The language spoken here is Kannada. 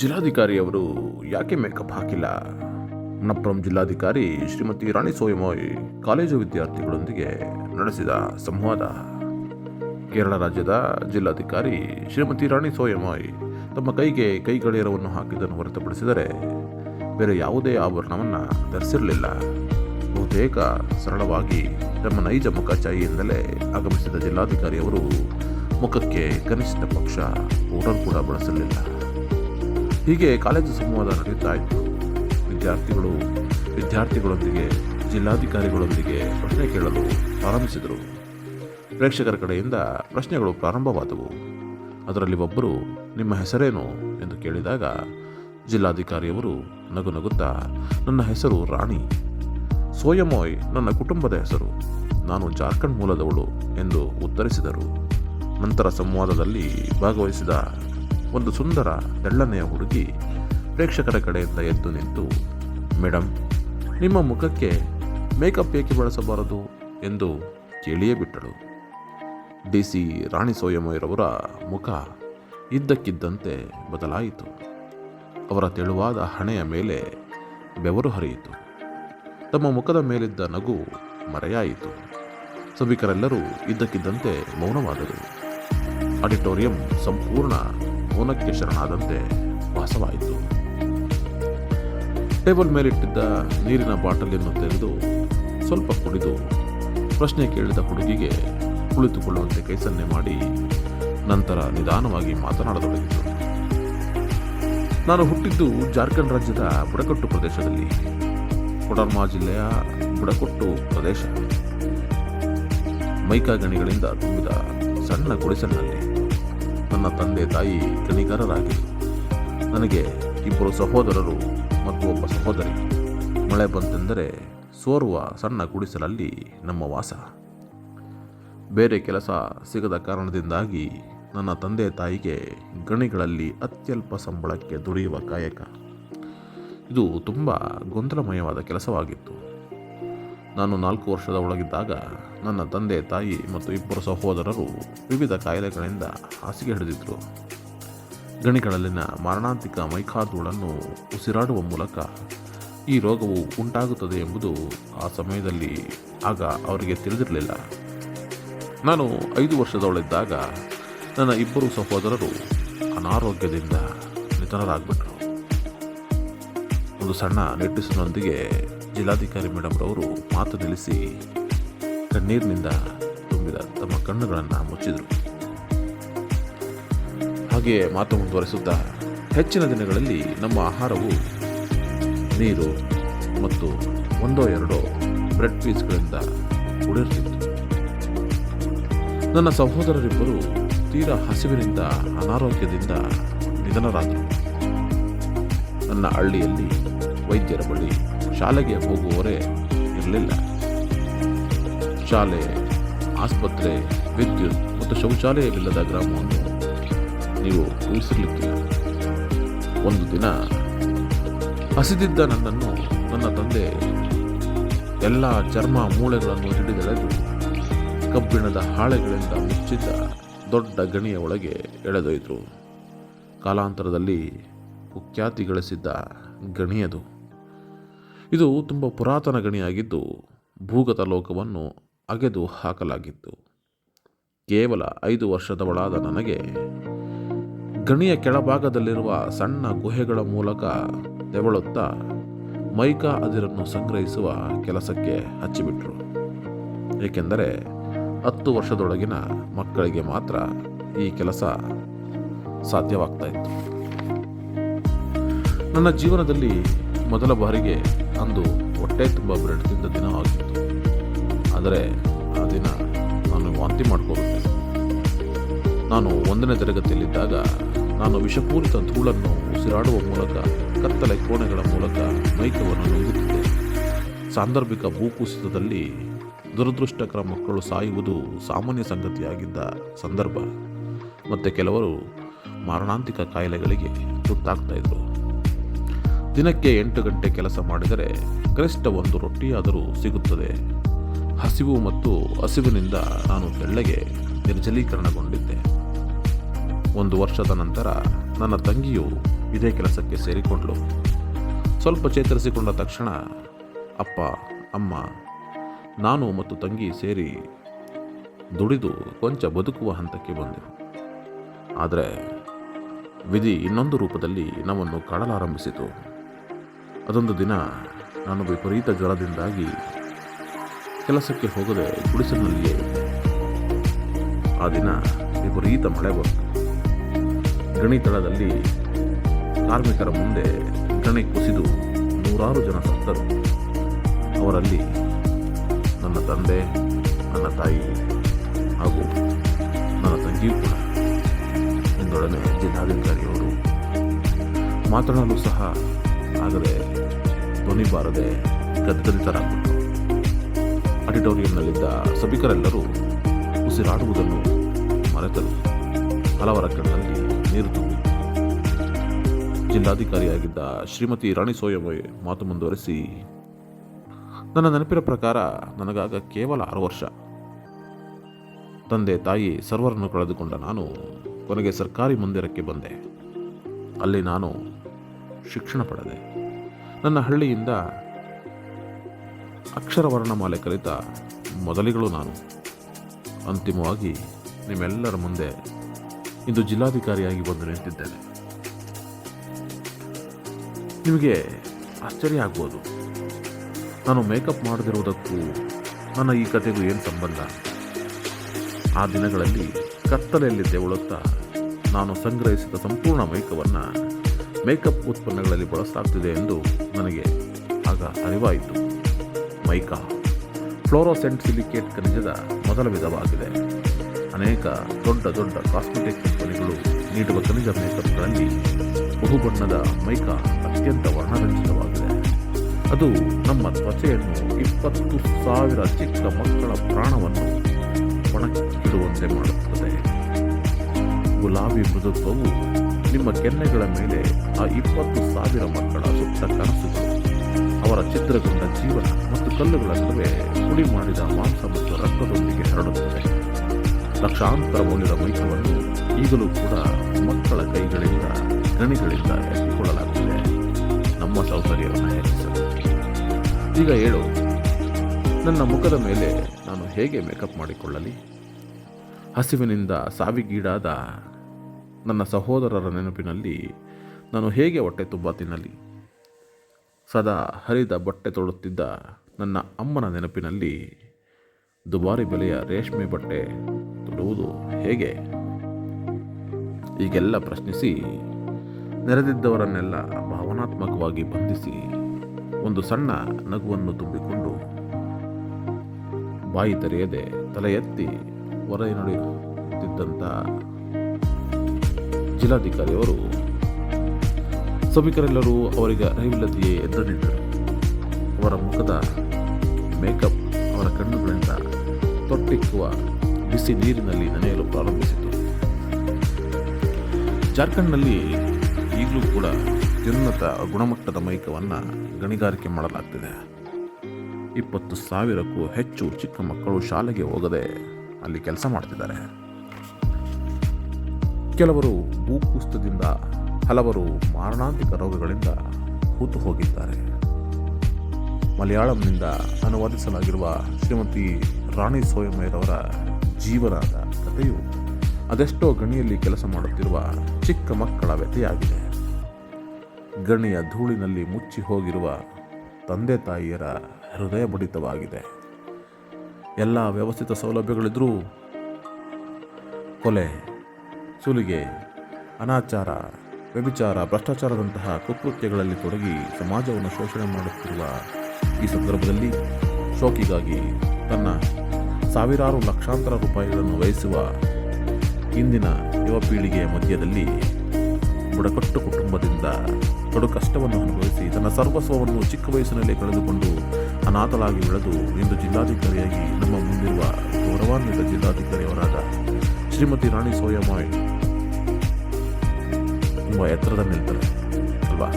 ಜಿಲ್ಲಾಧಿಕಾರಿಯವರು ಯಾಕೆ ಮೇಕಪ್ ಹಾಕಿಲ್ಲ? ಮಣಪ್ಪುರಂ ಜಿಲ್ಲಾಧಿಕಾರಿ ಶ್ರೀಮತಿ ರಾಣಿ ಸೋಯಮೋಯ್ ಕಾಲೇಜು ವಿದ್ಯಾರ್ಥಿಗಳೊಂದಿಗೆ ನಡೆಸಿದ ಸಂವಾದ. ಕೇರಳ ರಾಜ್ಯದ ಜಿಲ್ಲಾಧಿಕಾರಿ ಶ್ರೀಮತಿ ರಾಣಿ ಸೋಯಮೋಯ್ ತಮ್ಮ ಕೈಗೆ ಕೈಗಳಿರವನ್ನು ಹಾಕಿದ್ದನ್ನು ಹೊರತುಪಡಿಸಿದರೆ ಬೇರೆ ಯಾವುದೇ ಆಭರಣವನ್ನು ಧರಿಸಿರಲಿಲ್ಲ. ಬಹುತೇಕ ಸರಳವಾಗಿ ತಮ್ಮ ನೈಜ ಮುಖ ಚಾಯಿಯಿಂದಲೇ ಆಗಮಿಸಿದ ಜಿಲ್ಲಾಧಿಕಾರಿಯವರು ಮುಖಕ್ಕೆ ಕನಿಷ್ಠ ಪಕ್ಷ ಪೌಡರ್ ಕೂಡ ಬಳಸಲಿಲ್ಲ. ಹೀಗೆ ಕಾಲೇಜು ಸಂವಾದ ನಡೆಯುತ್ತಾ ಇತ್ತು ವಿದ್ಯಾರ್ಥಿಗಳು, ವಿದ್ಯಾರ್ಥಿಗಳೊಂದಿಗೆ, ಜಿಲ್ಲಾಧಿಕಾರಿಗಳೊಂದಿಗೆ ಪ್ರಶ್ನೆ ಕೇಳಲು ಪ್ರಾರಂಭಿಸಿದರು. ಪ್ರೇಕ್ಷಕರ ಕಡೆಯಿಂದ ಪ್ರಶ್ನೆಗಳು ಪ್ರಾರಂಭವಾದವು. ಅದರಲ್ಲಿ ಒಬ್ಬರು, ನಿಮ್ಮ ಹೆಸರೇನು? ಎಂದು ಕೇಳಿದಾಗ, ಜಿಲ್ಲಾಧಿಕಾರಿಯವರು ನಗು ನಗುತ್ತಾ, ನನ್ನ ಹೆಸರು ರಾಣಿ. ಸೋಯಮೋಯ್ ನನ್ನ ಕುಟುಂಬದ ಹೆಸರು. ನಾನು ಜಾರ್ಖಂಡ್ ಮೂಲದವಳು ಎಂದು ಉತ್ತರಿಸಿದರು. ನಂತರ ಸಂವಾದದಲ್ಲಿ ಭಾಗವಹಿಸಿದ ಒಂದು ಸುಂದರ ತೆಳ್ಳನೆಯ ಹುಡುಗಿ ಪ್ರೇಕ್ಷಕರ ಕಡೆಯಿಂದ ಎದ್ದು ನಿಂತು ಮೇಡಮ್ ನಿಮ್ಮ ಮುಖಕ್ಕೆ ಮೇಕಪ್ ಏಕೆ ಬಳಸಬಾರದು? ಎಂದು ಕೇಳಿಯೇ ಬಿಟ್ಟಳು. ಡಿ ಸಿ ರಾಣಿ ಸೋಯಮಯ್ಯರವರ ಮುಖ ಇದ್ದಕ್ಕಿದ್ದಂತೆ ಬದಲಾಯಿತು. ಅವರ ತೆಳುವಾದ ಹಣೆಯ ಮೇಲೆ ಬೆವರು ಹರಿಯಿತು. ತಮ್ಮ ಮುಖದ ಮೇಲಿದ್ದ ನಗು ಮರೆಯಾಯಿತು. ಸಭಿಕರೆಲ್ಲರೂ ಇದ್ದಕ್ಕಿದ್ದಂತೆ ಮೌನವಾದರು. ಆಡಿಟೋರಿಯಂ ಸಂಪೂರ್ಣ ಮೌನಕ್ಕೆ ಶರಣಾದಂತೆ ವಾಸವಾಯಿತು. ಟೇಬಲ್ ಮೇಲಿಟ್ಟಿದ್ದ ನೀರಿನ ಬಾಟಲಿಯನ್ನು ತೆಗೆದು ಸ್ವಲ್ಪ ಕುಡಿದು ಪ್ರಶ್ನೆ ಕೇಳಿದ ಹುಡುಗಿಗೆ ಕುಳಿತುಕೊಳ್ಳುವಂತೆ ಕೈ ಸನ್ನೆ ಮಾಡಿ ನಂತರ ನಿಧಾನವಾಗಿ ಮಾತನಾಡತೊಡಗಿತು. ನಾನು ಹುಟ್ಟಿದ್ದು ಜಾರ್ಖಂಡ್ ರಾಜ್ಯದ ಬುಡಕಟ್ಟು ಪ್ರದೇಶದಲ್ಲಿ. ಕೊಡರ್ಮಾ ಜಿಲ್ಲೆಯ ಬುಡಕಟ್ಟು ಪ್ರದೇಶ. ಮೈಕಾ ಗಣಿಗಳಿಂದ ತುಂಬಿದ ಸಣ್ಣ ಗುಡಿಸಲಿನಲ್ಲಿ ನನ್ನ ತಂದೆ ತಾಯಿ ಗಣಿಗಾರರಾಗಿದ್ದರು ನನಗೆ ಇಬ್ಬರು ಸಹೋದರರು ಮತ್ತು ಒಬ್ಬ ಸಹೋದರಿ. ಮಳೆ ಬಂತೆಂದರೆ ಸೋರುವ ಸಣ್ಣ ಗುಡಿಸಲಲ್ಲಿ ನಮ್ಮ ವಾಸ. ಬೇರೆ ಕೆಲಸ ಸಿಗದ ಕಾರಣದಿಂದಾಗಿ ನನ್ನ ತಂದೆ ತಾಯಿಗೆ ಗಣಿಗಳಲ್ಲಿ ಅತ್ಯಲ್ಪ ಸಂಬಳಕ್ಕೆ ದುಡಿಯುವ ಕಾಯಕ. ಇದು ತುಂಬ ಗೊಂದಲಮಯವಾದ ಕೆಲಸವಾಗಿತ್ತು. ನಾನು ನಾಲ್ಕು ವರ್ಷದ ಒಳಗಿದ್ದಾಗ ನನ್ನ ತಂದೆ ತಾಯಿ ಮತ್ತು ಇಬ್ಬರು ಸಹೋದರರು ವಿವಿಧ ಕಾಯಿಲೆಗಳಿಂದ ಹಾಸಿಗೆ ಹಿಡಿದಿದ್ದರು ಗಣಿಗಳಲ್ಲಿನ ಮಾರಣಾಂತಿಕ ಮೈಖಾಧೂಳನ್ನು ಉಸಿರಾಡುವ ಮೂಲಕ ಈ ರೋಗವು ಉಂಟಾಗುತ್ತದೆ ಎಂಬುದು ಆ ಸಮಯದಲ್ಲಿ ಆಗ ಅವರಿಗೆ ತಿಳಿದಿರಲಿಲ್ಲ. ನಾನು ಐದು ವರ್ಷದವಳಿದ್ದಾಗ ನನ್ನ ಇಬ್ಬರು ಸಹೋದರರು ಅನಾರೋಗ್ಯದಿಂದ ನಿಧನರಾಗ್ಬಿಟ್ರು. ಒಂದು ಸಣ್ಣ ನಿಟ್ಟುಸಿನೊಂದಿಗೆ ಜಿಲ್ಲಾಧಿಕಾರಿ ಮೇಡಮ್ರವರು ಮಾತು ನಿಲ್ಲಿಸಿ ಕಣ್ಣೀರಿನಿಂದ ತುಂಬಿದ ತಮ್ಮ ಕಣ್ಣುಗಳನ್ನು ಮುಚ್ಚಿದರು. ಹಾಗೆಯೇ ಮಾತು ಮುಂದುವರಿಸುತ್ತಾ ಹೆಚ್ಚಿನ ದಿನಗಳಲ್ಲಿ ನಮ್ಮ ಆಹಾರವು ನೀರು ಮತ್ತು ಒಂದೋ ಎರಡೋ ಬ್ರೆಡ್ ಪೀಸ್ಗಳಿಂದ ಕೂಡಿರ್ತಿತ್ತು. ನನ್ನ ಸಹೋದರರಿಬ್ಬರು ತೀರಾ ಹಸಿವಿನಿಂದ ಅನಾರೋಗ್ಯದಿಂದ ನಿಧನರಾದರು. ನನ್ನ ಹಳ್ಳಿಯಲ್ಲಿ ವೈದ್ಯರ ಬಳಿ ಶಾಲೆಗೆ ಹೋಗುವವರೇ ಇರಲಿಲ್ಲ. ಶಾಲೆ ಆಸ್ಪತ್ರೆ, ವಿದ್ಯುತ್ ಮತ್ತು ಶೌಚಾಲಯವಿಲ್ಲದ ಗ್ರಾಮವನ್ನು ನೀವು ಊಹಿಸಿರ್ಲಿಕ್ಕಿಲ್ಲ ಒಂದು ದಿನ ಹಸಿದಿದ್ದ ನನ್ನನ್ನು ನನ್ನ ತಂದೆ ಎಲ್ಲ ಚರ್ಮ ಮೂಳೆಗಳನ್ನು ಹಿಡಿದೆಳೆದು ಕಬ್ಬಿಣದ ಹಾಳೆಗಳಿಂದ ಮುಚ್ಚಿದ್ದ ದೊಡ್ಡ ಗಣಿಯ ಒಳಗೆ ಎಳೆದೊಯ್ದರು ಕಾಲಾಂತರದಲ್ಲಿ ಕುಖ್ಯಾತಿ ಗಳಿಸಿದ್ದ ಗಣಿಯದು. ಇದು ತುಂಬ ಪುರಾತನ ಗಣಿಯಾಗಿದ್ದು ಭೂಗತ ಲೋಕವನ್ನು ಅಗೆದು ಹಾಕಲಾಗಿತ್ತು. ಕೇವಲ ಐದು ವರ್ಷದವಳಾದ ನನಗೆ ಗಣಿಯ ಕೆಳಭಾಗದಲ್ಲಿರುವ ಸಣ್ಣ ಗುಹೆಗಳ ಮೂಲಕ ತೆವಳುತ್ತಾ ಮೈಕಾ ಅದಿರನ್ನು ಸಂಗ್ರಹಿಸುವ ಕೆಲಸಕ್ಕೆ ಹಚ್ಚಿಬಿಟ್ರು. ಏಕೆಂದರೆ ಹತ್ತು ವರ್ಷದೊಳಗಿನ ಮಕ್ಕಳಿಗೆ ಮಾತ್ರ ಈ ಕೆಲಸ ಸಾಧ್ಯವಾಗ್ತಾ ಇತ್ತು. ನನ್ನ ಜೀವನದಲ್ಲಿ ಮೊದಲ ಬಾರಿಗೆ ಅಂದು ಹೊಟ್ಟೆ ತುಂಬ ಬ್ರೆಡ್ ತಿಂದ ದಿನ ಆಗಿತ್ತು. ಆದರೆ ಆ ದಿನ ನಾನು ವಾಂತಿ ಮಾಡಿಕೊಳ್ಳುತ್ತೇನೆ ನಾನು ಒಂದನೇ ತರಗತಿಯಲ್ಲಿದ್ದಾಗ ನಾನು ವಿಷಪೂರಿತ ಧೂಳನ್ನು ಉಸಿರಾಡುವ ಮೂಲಕ, ಕತ್ತಲೆ ಕೋಣೆಗಳ ಮೂಲಕ ಮೈಕವನ್ನು ನುಂಗುತ್ತಿದ್ದೆ. ಸಾಂದರ್ಭಿಕ ಭೂಕುಸಿತದಲ್ಲಿ ದುರದೃಷ್ಟಕರ ಮಕ್ಕಳು ಸಾಯುವುದು ಸಾಮಾನ್ಯ ಸಂಗತಿಯಾಗಿದ್ದ ಸಂದರ್ಭ. ಮತ್ತು ಕೆಲವರು ಮಾರಣಾಂತಿಕ ಕಾಯಿಲೆಗಳಿಗೆ ತುತ್ತಾಗ್ತಾ ಇದ್ರು. ದಿನಕ್ಕೆ ಎಂಟು ಗಂಟೆ ಕೆಲಸ ಮಾಡಿದರೆ ಕನಿಷ್ಠ ಒಂದು ರೊಟ್ಟಿಯಾದರೂ ಸಿಗುತ್ತದೆ. ಹಸಿವು ಮತ್ತು ಹಸಿವಿನಿಂದ ನಾನು ಬೆಳ್ಳಗೆ ನಿರ್ಜಲೀಕರಣಗೊಂಡಿದ್ದೆ. ಒಂದು ವರ್ಷದ ನಂತರ ನನ್ನ ತಂಗಿಯು ಇದೇ ಕೆಲಸಕ್ಕೆ ಸೇರಿಕೊಂಡಳು. ಸ್ವಲ್ಪ ಚೇತರಿಸಿಕೊಂಡ ತಕ್ಷಣ ಅಪ್ಪ, ಅಮ್ಮ, ನಾನು ಮತ್ತು ತಂಗಿ ಸೇರಿ ದುಡಿದು ಕೊಂಚ ಬದುಕುವ ಹಂತಕ್ಕೆ ಬಂದೆವು. ಆದರೆ ವಿಧಿ ಇನ್ನೊಂದು ರೂಪದಲ್ಲಿ ನಮ್ಮನ್ನು ಕಾಡಲಾರಂಭಿಸಿತು. ಅದೊಂದು ದಿನ ನಾನು ವಿಪರೀತ ಜ್ವರದಿಂದಾಗಿ ಕೆಲಸಕ್ಕೆ ಹೋಗದೆ ಗುಡಿಸಲಿನಲ್ಲಿಯೇ ಇದ್ದೆ. ಆ ದಿನ ವಿಪರೀತ ಮಳೆ ಬಂತು. ಗಣಿತಳದಲ್ಲಿ ಕಾರ್ಮಿಕರ ಮುಂದೆ ಗಣಿ ಕುಸಿದು ನೂರಾರು ಜನ ಸತ್ತರು ಅವರಲ್ಲಿ ನನ್ನ ತಂದೆ, ನನ್ನ ತಾಯಿ ಹಾಗೂ ನನ್ನ ತಂಗಿಯೂ ಕೂಡ. ಎಂದೊಡನೆ ಜಿಲ್ಲಾಧಿಕಾರಿಯವರು ಮಾತನಾಡಲು ಸಹ ಆಗದೆ ಧ್ವನಿ ಬಾರದೆ ಗದ್ಗದಿತರಾಗ್ಬಿಟ್ರು ಆಡಿಟೋರಿಯಂನಲ್ಲಿದ್ದ ಸಭಿಕರೆಲ್ಲರೂ ಉಸಿರಾಡುವುದನ್ನು ಮರೆತರು. ಹಲವರ ಕಣ್ಣಲ್ಲಿ ನೀರು ತುಂಬಿ. ಜಿಲ್ಲಾಧಿಕಾರಿಯಾಗಿದ್ದ ಶ್ರೀಮತಿ ರಾಣಿ ಸೋಯಮೊಯ್ ಮಾತು ಮುಂದುವರೆಸಿ, ನನ್ನ ನೆನಪಿನ ಪ್ರಕಾರ ನನಗಾಗ ಕೇವಲ ಆರು ವರ್ಷ. ತಂದೆ ತಾಯಿ ಸರ್ವರನ್ನು ಕಳೆದುಕೊಂಡ ನಾನು ಕೊನೆಗೆ ಸರ್ಕಾರಿ ಮಂದಿರಕ್ಕೆ ಬಂದೆ. ಅಲ್ಲಿ ನಾನು ಶಿಕ್ಷಣ ಪಡೆದೆ. ನನ್ನ ಹಳ್ಳಿಯಿಂದ ಅಕ್ಷರ ವರ್ಣಮಾಲೆ ಕಲಿತ ಮೊದಲಿಗಳು ನಾನು. ಅಂತಿಮವಾಗಿ ನಿಮ್ಮೆಲ್ಲರ ಮುಂದೆ ಇಂದು ಜಿಲ್ಲಾಧಿಕಾರಿಯಾಗಿ ಬಂದು ನಿಂತಿದ್ದೇನೆ. ನಿಮಗೆ ಆಶ್ಚರ್ಯ ಆಗ್ಬೋದು ನಾನು ಮೇಕಪ್ ಮಾಡದಿರುವುದಕ್ಕೂ ನನ್ನ ಈ ಕಥೆಗೂ ಏನು ಸಂಬಂಧ? ಆ ದಿನಗಳಲ್ಲಿ ಕತ್ತಲೆಯಲ್ಲಿ ತೆವಳುತ್ತಾ ನಾನು ಸಂಗ್ರಹಿಸಿದ ಸಂಪೂರ್ಣ ಮೇಕವನ್ನು ಮೇಕಪ್ ಉತ್ಪನ್ನಗಳಲ್ಲಿ ಬಳಸಲಾಗ್ತಿದೆ ಎಂದು ನನಗೆ ಆಗ ಅರಿವಾಯಿತು. ಮೈಕಾ. ಫ್ಲೋರೋಸೆಂಟ್ ಸಿಲಿಕೇಟ್ ಖನಿಜದ ಮೊದಲ ವಿಧವಾಗಿದೆ. ಅನೇಕ ದೊಡ್ಡ ದೊಡ್ಡ ಕಾಸ್ಮೆಟಿಕ್ ಕಂಪನಿಗಳು ನೀಡುವ ಖನಿಜ ಮೇಕಪ್ಗಳಲ್ಲಿ ಬಹುಬಣ್ಣದ ಮೈಕಾ ಅತ್ಯಂತ ವರ್ಣರಂಜಿತವಾಗಿದೆ. ಅದು ನಮ್ಮ ತ್ವಚೆಯನ್ನು ಇಪ್ಪತ್ತು ಸಾವಿರ ಚಿಕ್ಕ ಮಕ್ಕಳ ಪ್ರಾಣವನ್ನು ಒಣಗಿಡುವಂತೆ ಮಾಡುತ್ತದೆ. ಗುಲಾಬಿ ಮೃದುತ್ವವು ನಿಮ್ಮ ಕೆನ್ನೆಗಳ ಮೇಲೆ ಆ ಇಪ್ಪತ್ತು ಸಾವಿರ ಮಕ್ಕಳ ಸುತ್ತ ಕನಸುಗಳು ಅವರ ಚಿತ್ರಗೊಂಡ ಜೀವನ ಮತ್ತು ಕಲ್ಲುಗಳ ನಡುವೆ ಪುಡಿ ಮಾಡಿದ ಮಾಂಸ ಮತ್ತು ರಕ್ತದೊಂದಿಗೆ ಹರಡುತ್ತದೆ. ಲಕ್ಷಾಂತರ ಮೌಲ್ಯದ ಮೈಕವನ್ನು ಈಗಲೂ ಕೂಡ ಮಕ್ಕಳ ಕೈಗಳಿಂದ, ಗಣಿಗಳಿಂದ ಎತ್ತಿಕೊಳ್ಳಲಾಗುತ್ತದೆ. ನಮ್ಮ ಸೌಕರ್ಯವನ್ನು ಹೆಚ್ಚಿಸಲು. ಈಗ ಹೇಳು, ನನ್ನ ಮುಖದ ಮೇಲೆ ನಾನು ಹೇಗೆ ಮೇಕಪ್ ಮಾಡಿಕೊಳ್ಳಲಿ? ಹಸಿವಿನಿಂದ ಸಾವಿಗೀಡಾದ ನನ್ನ ಸಹೋದರರ ನೆನಪಿನಲ್ಲಿ ನಾನು ಹೇಗೆ ಹೊಟ್ಟೆ ತುಂಬ ತಿನ್ನಲಿ? ಸದಾ ಹರಿದ ಬಟ್ಟೆ ತೊಡುತ್ತಿದ್ದ ನನ್ನ ಅಮ್ಮನ ನೆನಪಿನಲ್ಲಿ ದುಬಾರಿ ಬೆಲೆಯ ರೇಷ್ಮೆ ಬಟ್ಟೆ ತೊಡುವುದು ಹೇಗೆ? ಹೀಗೆಲ್ಲ ಪ್ರಶ್ನಿಸಿ ನೆರೆದಿದ್ದವರನ್ನೆಲ್ಲ ಭಾವನಾತ್ಮಕವಾಗಿ ಬಂಧಿಸಿ ಒಂದು ಸಣ್ಣ ನಗುವನ್ನು ತುಂಬಿಕೊಂಡು ಬಾಯಿ ತೆರೆಯದೆ ತಲೆ ಎತ್ತಿ ಹೊರ ನಡೆಯುತ್ತಿದ್ದಂಥ ಜಿಲ್ಲಾಧಿಕಾರಿಯವರು ಸಭಿಕರೆಲ್ಲರೂ ಅವರಿಗೆ ಅರಿವಿಲ್ಲದೆಯೇ ಎದ್ದು ನಿಂತರು. ಅವರ ಮುಖದ ಮೇಕಪ್ ಅವರ ಕಣ್ಣುಗಳಿಂದ ತೊಟ್ಟಿಕ್ಕುವ ಬಿಸಿ ನೀರಿನಲ್ಲಿ ನೆನೆಯಲು ಪ್ರಾರಂಭಿಸಿತು. ಜಾರ್ಖಂಡ್ನಲ್ಲಿ ಈಗಲೂ ಕೂಡ ಅತ್ಯುನ್ನತ ಗುಣಮಟ್ಟದ ಮೈಕವನ್ನು ಗಣಿಗಾರಿಕೆ ಮಾಡಲಾಗ್ತಿದೆ. ಇಪ್ಪತ್ತು ಸಾವಿರಕ್ಕೂ ಹೆಚ್ಚು ಚಿಕ್ಕ ಮಕ್ಕಳು ಶಾಲೆಗೆ ಹೋಗದೆ ಅಲ್ಲಿ ಕೆಲಸ ಮಾಡ್ತಿದ್ದಾರೆ. ಕೆಲವರು ಭೂಕುಸಿತದಿಂದ ಹಲವರು ಮಾರಣಾಂತಿಕ ರೋಗಗಳಿಂದ ಹೂತು ಹೋಗಿದ್ದಾರೆ. ಮಲಯಾಳಂನಿಂದ ಅನುವಾದಿಸಲಾಗಿರುವ ಶ್ರೀಮತಿ ರಾಣಿ ಸೋಯಮಯ್ಯರವರ ಜೀವನದ ಕಥೆಯು ಅದೆಷ್ಟೋ ಗಣಿಯಲ್ಲಿ ಕೆಲಸ ಮಾಡುತ್ತಿರುವ ಚಿಕ್ಕ ಮಕ್ಕಳ ವ್ಯಥೆಯಾಗಿದೆ. ಗಣಿಯ ಧೂಳಿನಲ್ಲಿ ಮುಚ್ಚಿ ಹೋಗಿರುವ ತಂದೆ ತಾಯಿಯರ ಹೃದಯ ಬಡಿತವಾಗಿದೆ ಎಲ್ಲ ವ್ಯವಸ್ಥಿತ ಸೌಲಭ್ಯಗಳಿದ್ರೂ ಕೊಲೆ, ಸುಲಿಗೆ, ಅನಾಚಾರ ವ್ಯಭಿಚಾರ, ಭ್ರಷ್ಟಾಚಾರದಂತಹ ಕುಕೃತ್ಯಗಳಲ್ಲಿ ತೊಡಗಿ ಸಮಾಜವನ್ನು ಶೋಷಣೆ ಮಾಡುತ್ತಿರುವ ಈ ಸಂದರ್ಭದಲ್ಲಿ ಶೋಕಿಗಾಗಿ ತನ್ನ ಸಾವಿರಾರು ಲಕ್ಷಾಂತರ ರೂಪಾಯಿಗಳನ್ನು ವಹಿಸುವ ಇಂದಿನ ಯುವ ಪೀಳಿಗೆಯ ಮಧ್ಯದಲ್ಲಿ ಬುಡಕಟ್ಟು ಕುಟುಂಬದಿಂದ ಕಡು ಕಷ್ಟವನ್ನು ಅನುಭವಿಸಿ ತನ್ನ ಸರ್ವಸ್ವವನ್ನು ಚಿಕ್ಕ ವಯಸ್ಸಿನಲ್ಲಿ ಕಳೆದುಕೊಂಡು ಅನಾಥಲಾಗಿ ಬೆಳೆದು ಇಂದು ಜಿಲ್ಲಾಧಿಕಾರಿಯಾಗಿ ನಮ್ಮ ಮುಂದಿರುವ ಗೌರವಾನ್ವಿತ ಜಿಲ್ಲಾಧಿಕಾರಿಯವರಾದ ಶ್ರೀಮತಿ ರಾಣಿ ಸೋಯಮಾಯ್ எத்தனை தான் நிறுத்தணும் அல்வா